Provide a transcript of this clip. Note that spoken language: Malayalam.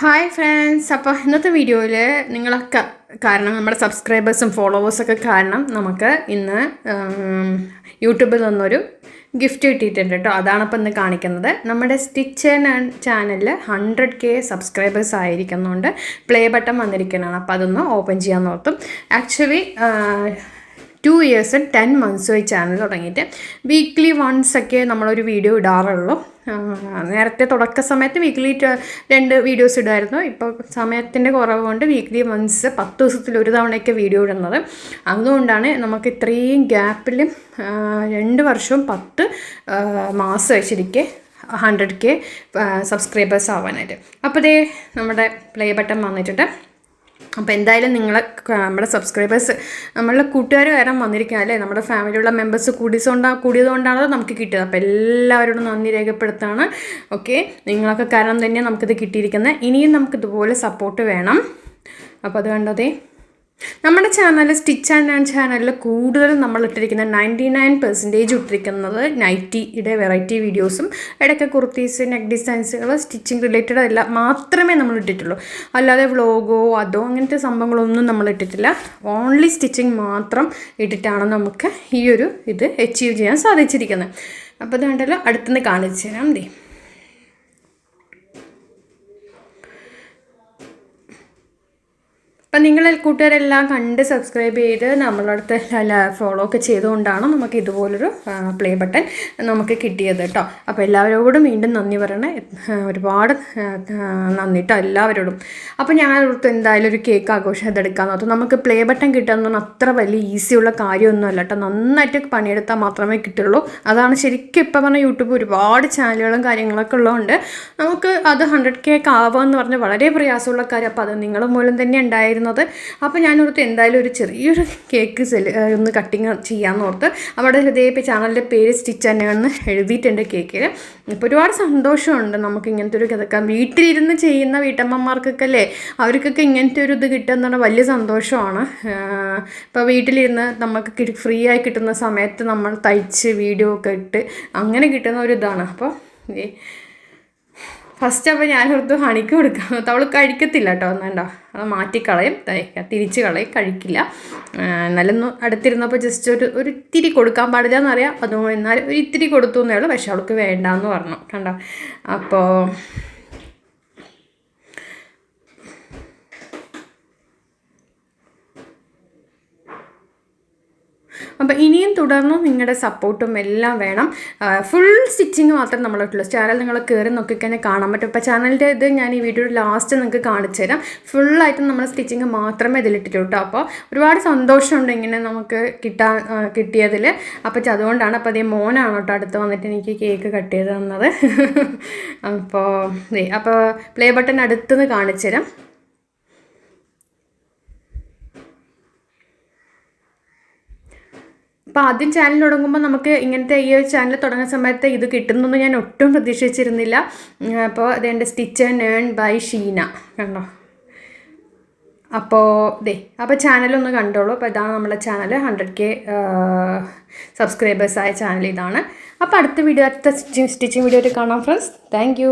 ഹായ് ഫ്രണ്ട്സ് അപ്പോൾ ഇന്നത്തെ വീഡിയോയിൽ നിങ്ങളൊക്കെ കാരണം നമ്മുടെ സബ്സ്ക്രൈബേഴ്സും ഫോളോവേഴ്സൊക്കെ കാരണം നമുക്ക് ഇന്ന് യൂട്യൂബിൽ നിന്നൊരു ഗിഫ്റ്റ് കിട്ടിയിട്ടുണ്ട് കേട്ടോ അതാണ് ഇപ്പോൾ ഇന്ന് കാണിക്കുന്നത്. നമ്മുടെ സ്റ്റിച്ച് ആൻഡ് ചാനലിൽ ഹൺഡ്രഡ് കെ സബ്സ്ക്രൈബേഴ്സ് ആയിരിക്കുന്നുണ്ട് പ്ലേ ബട്ടൺ വന്നിരിക്കുന്നതാണ്. അപ്പോൾ അതൊന്ന് ഓപ്പൺ ചെയ്യാൻ നോക്കും. Actually two years ten months ഈ ചാനൽ തുടങ്ങിയിട്ട് വീക്ക്ലി വൺസ് ഒക്കെ നമ്മളൊരു വീഡിയോ ഇടാറുള്ളൂ. നേരത്തെ തുടക്ക സമയത്ത് വീക്ക്ലി രണ്ട് വീഡിയോസ് ഇടുമായിരുന്നു. ഇപ്പോൾ സമയത്തിന്റെ കുറവ് കൊണ്ട് വീക്ക്ലി വൺസ് പത്ത് ദിവസത്തിൽ ഒരു തവണയൊക്കെ വീഡിയോ ഇടുന്നത്. അതുകൊണ്ടാണ് നമുക്ക് ഇത്രയും ഗ്യാപ്പിൽ രണ്ട് വർഷവും പത്ത് മാസം വെച്ചിരിക്കെ ഹൺഡ്രഡ് കെ സബ്സ്ക്രൈബേഴ്സ് ആവാനായിട്ട്. അപ്പോൾ ഇതേ നമ്മുടെ പ്ലേ ബട്ടൺ വന്നിട്ടുണ്ട്. അപ്പോൾ എന്തായാലും നിങ്ങളെ നമ്മുടെ സബ്സ്ക്രൈബേഴ്സ് നമ്മളുടെ കൂട്ടുകാർ കാരണം വന്നിരിക്കുക അല്ലേ? നമ്മുടെ ഫാമിലിയുള്ള മെമ്പേഴ്സ് കൂടിയതുകൊണ്ടാ കൂടിയതുകൊണ്ടാണല്ലോ നമുക്ക് കിട്ടിയത്. അപ്പോൾ എല്ലാവരോടും നന്ദി രേഖപ്പെടുത്താണ്. ഓക്കെ നിങ്ങളൊക്കെ കാരണം തന്നെ നമുക്കിത് കിട്ടിയിരിക്കുന്നത്. ഇനിയും നമുക്കിതുപോലെ സപ്പോർട്ട് വേണം. അപ്പോൾ അത് കണ്ടതേ. നമ്മുടെ ചാനൽ സ്റ്റിച്ച് ആൻഡ് ആൻഡ് ചാനലിൽ കൂടുതലും നമ്മൾ ഇട്ടിരിക്കുന്ന നയന്റി നയൻ പെർസെന്റേജ് ഇട്ടിരിക്കുന്നത് നൈറ്റിയുടെ വെറൈറ്റി വീഡിയോസും ഇടയ്ക്ക് കുർത്തീസ് നെക്ക് ഡിസൈൻസുകൾ സ്റ്റിച്ചിങ് റിലേറ്റഡ് എല്ലാം മാത്രമേ നമ്മൾ ഇട്ടിട്ടുള്ളൂ. അല്ലാതെ വ്ളോഗോ അതോ അങ്ങനത്തെ സംഭവങ്ങളൊന്നും നമ്മൾ ഇട്ടിട്ടില്ല. ഓൺലി സ്റ്റിച്ചിങ് മാത്രം ഇട്ടിട്ടാണ് നമുക്ക് ഈ ഒരു ഇത് അച്ചീവ് ചെയ്യാൻ സാധിച്ചിരിക്കുന്നത്. അപ്പോൾ അത് കണ്ടല്ലോ അടുത്തുനിന്ന് കാണിച്ചു തരാം ദേ. അപ്പം നിങ്ങൾ കൂട്ടുകാരെല്ലാം കണ്ട് സബ്സ്ക്രൈബ് ചെയ്ത് നമ്മളടുത്ത് ഫോളോ ഒക്കെ ചെയ്തുകൊണ്ടാണ് നമുക്ക് ഇതുപോലൊരു പ്ലേ ബട്ടൺ നമുക്ക് കിട്ടിയത് കേട്ടോ അപ്പോൾ എല്ലാവരോടും വീണ്ടും നന്ദി പറയണേ. ഒരുപാട് നന്ദി കേട്ടോ എല്ലാവരോടും. അപ്പോൾ ഞാൻ ഓർത്ത് എന്തായാലും ഒരു കേക്ക് ആഘോഷം ഇതെടുക്കാൻ നോക്കും നമുക്ക് പ്ലേ ബട്ടൺ കിട്ടുക എന്ന് അത്ര വലിയ ഈസിയുള്ള കാര്യമൊന്നുമല്ല കേട്ടോ നന്നായിട്ട് പണിയെടുത്താൽ മാത്രമേ കിട്ടുള്ളൂ. അതാണ് ശരിക്കും ഇപ്പം പറഞ്ഞാൽ യൂട്യൂബ് ഒരുപാട് ചാനലുകളും കാര്യങ്ങളൊക്കെ ഉള്ളതുകൊണ്ട് നമുക്ക് അത് ഹൺഡ്രഡ് കേക്ക് ആവുക എന്ന് പറഞ്ഞാൽ വളരെ പ്രയാസമുള്ള കാര്യം. അപ്പോൾ അത് നിങ്ങൾ മൂലം തന്നെ ഉണ്ടായിരുന്നത് അപ്പോൾ ഞാൻ എന്തായാലും ഒരു ചെറിയൊരു കേക്ക് സെൽ ഒന്ന് കട്ടിങ് ചെയ്യാമെന്ന് ഓർത്ത് അവിടെ ഇതേ ചാനലിന്റെ പേര് സ്റ്റിച്ച് തന്നെയാണെന്ന് എഴുതിയിട്ടുണ്ട് കേക്കിൽ ഇപ്പോൾ ഒരുപാട് സന്തോഷമുണ്ട് നമുക്ക് ഇങ്ങനത്തെ ഒരു കിതക്കാം വീട്ടിലിരുന്ന് ചെയ്യുന്ന വീട്ടമ്മമാർക്കൊക്കെ അല്ലേ അവർക്കൊക്കെ ഇങ്ങനത്തെ ഒരു ഇത് കിട്ടുക എന്ന് വലിയ സന്തോഷമാണ്. ഇപ്പോൾ വീട്ടിലിരുന്ന് നമുക്ക് ഫ്രീ ആയി കിട്ടുന്ന സമയത്ത് നമ്മൾ തയ്ച്ച് വീഡിയോ ഒക്കെ ഇട്ട് അങ്ങനെ കിട്ടുന്ന ഒരു ഇതാണ്. അപ്പോൾ ഫസ്റ്റ് അപ്പോൾ ഞാൻ ഓർത്ത് ഹണിക്ക് കൊടുക്കാം. അവൾ കഴിക്കത്തില്ല കേട്ടോ ഒന്നേണ്ട അത് മാറ്റിക്കളയും. തിരിച്ച് കളയും. കഴിക്കില്ല. ആ, എന്നാലും ഒന്ന് അടുത്തിരുന്നപ്പോൾ ജസ്റ്റ് ഒരു ഒരു ഇത്തിരി കൊടുക്കാൻ പാടില്ല എന്നറിയാം അതുകൊണ്ട് എന്നാലും ഒരു ഇത്തിരി കൊടുത്തു എന്നേ ഉള്ളൂ. പക്ഷെ അവൾക്ക് വേണ്ടാന്ന് പറഞ്ഞു. കണ്ടോ? അപ്പോൾ അപ്പോൾ ഇനിയും തുടർന്നും നിങ്ങളുടെ സപ്പോർട്ടും എല്ലാം വേണം. ഫുൾ സ്റ്റിച്ചിങ് മാത്രം നമ്മളിട്ടുള്ളൂ ചാനൽ നിങ്ങൾ കയറി നോക്കിക്കഴിഞ്ഞാൽ കാണാൻ പറ്റും. അപ്പോൾ ചാനലിന്റെ ഇത് ഞാൻ ഈ വീഡിയോയുടെ ലാസ്റ്റ് നിങ്ങൾക്ക് കാണിച്ചു തരാം. ഫുള്ളായിട്ട് നമ്മൾ സ്റ്റിച്ചിങ് മാത്രമേ ഇതിലിട്ടിട്ടുള്ളൂ അപ്പോൾ ഒരുപാട് സന്തോഷമുണ്ട് ഇങ്ങനെ നമുക്ക് കിട്ടാൻ കിട്ടിയതിൽ അപ്പോൾ അതുകൊണ്ടാണ് അപ്പോൾ അതേ മോനാണ് കേട്ടോ അടുത്ത് വന്നിട്ട് എനിക്ക് കേക്ക് കട്ട് ചെയ്ത് തന്നത്. അപ്പോൾ അപ്പോൾ പ്ലേ ബട്ടൺ അടുത്തുനിന്ന് കാണിച്ചു തരാം. അപ്പോൾ ആദ്യം ചാനൽ തുടങ്ങുമ്പോൾ നമുക്ക് ഇങ്ങനത്തെ ഈ ഒരു ചാനൽ തുടങ്ങുന്ന സമയത്ത് ഇത് കിട്ടുന്നൊന്നും ഞാൻ ഒട്ടും പ്രതീക്ഷിച്ചിരുന്നില്ല. അപ്പോൾ അതെന്റെ stitch and earn by Sheena. കണ്ടോ? അപ്പോൾ ദേ അപ്പോൾ ചാനലൊന്ന് കണ്ടോളൂ. അപ്പോൾ ഇതാണ് നമ്മുടെ ചാനൽ ഹൺഡ്രഡ് കെ സബ്സ്ക്രൈബേഴ്സായ ചാനൽ ഇതാണ്. അപ്പോൾ അടുത്ത വീഡിയോ അടുത്ത സ്റ്റിച്ചിങ് വീഡിയോ കാണാം ഫ്രണ്ട്സ് താങ്ക്